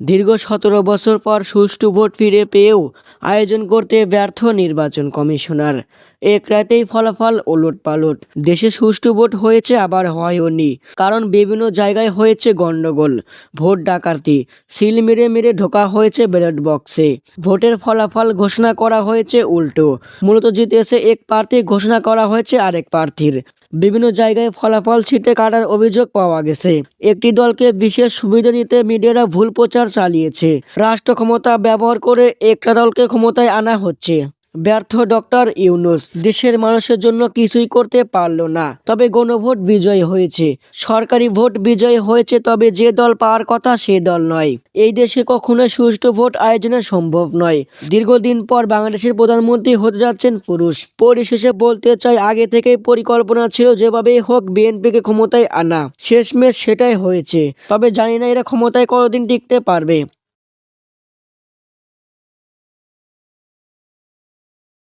দীর্ঘ সতেরো বছর পর সুষ্ঠু ভোট ফিরে পেয়েও আয়োজন করতে ব্যর্থ নির্বাচন কমিশনার। এক রাতেই ফলাফল ওলট পালট দেশে সুষ্ঠু ভোট হয়েছে আবার হয়নি। কারণ বিভিন্ন জায়গায় হয়েছে গন্ডগোল ভোট ডাকাতি, সিল মেরে মেরে ঢোকা হয়েছে ব্যালট বক্সে। ভোটের ফলাফল ঘোষণা করা হয়েছে উল্টো। মূলত জিতেছে এক প্রার্থী ঘোষণা করা হয়েছে আরেক প্রার্থীর। বিভিন্ন জায়গায় ফলাফল ছিটে কাটার অভিযোগ পাওয়া গেছে। একটি দলকে বিশেষ সুবিধা দিতে মিডিয়ারা ভুল প্রচার চালিয়েছে। রাষ্ট্র ক্ষমতা ব্যবহার করে একটা দলকে ক্ষমতায় আনা হচ্ছে। ব্যর্থ ডক্টর ইউনুস। দেশের মানুষের জন্য কিছুই করতে পারল না। তবে গণভোট বিজয় হয়েছে। সরকারি ভোট বিজয় হয়েছে, তবে যে দল পাওয়ার কথা সে দল নয়। এই দেশে কখনো সুষ্ঠু ভোট আয়োজনে সম্ভব নয়। দীর্ঘদিন পর বাংলাদেশের প্রধানমন্ত্রী হতে যাচ্ছেন পুরুষ। পরিশেষে বলতে চাই, আগে থেকেই পরিকল্পনা ছিল যেভাবেই হোক বিএনপিকে ক্ষমতায় আনা। শেষমেশ সেটাই হয়েছে। তবে জানি না এরা ক্ষমতায় কতদিন টিকতে পারবে।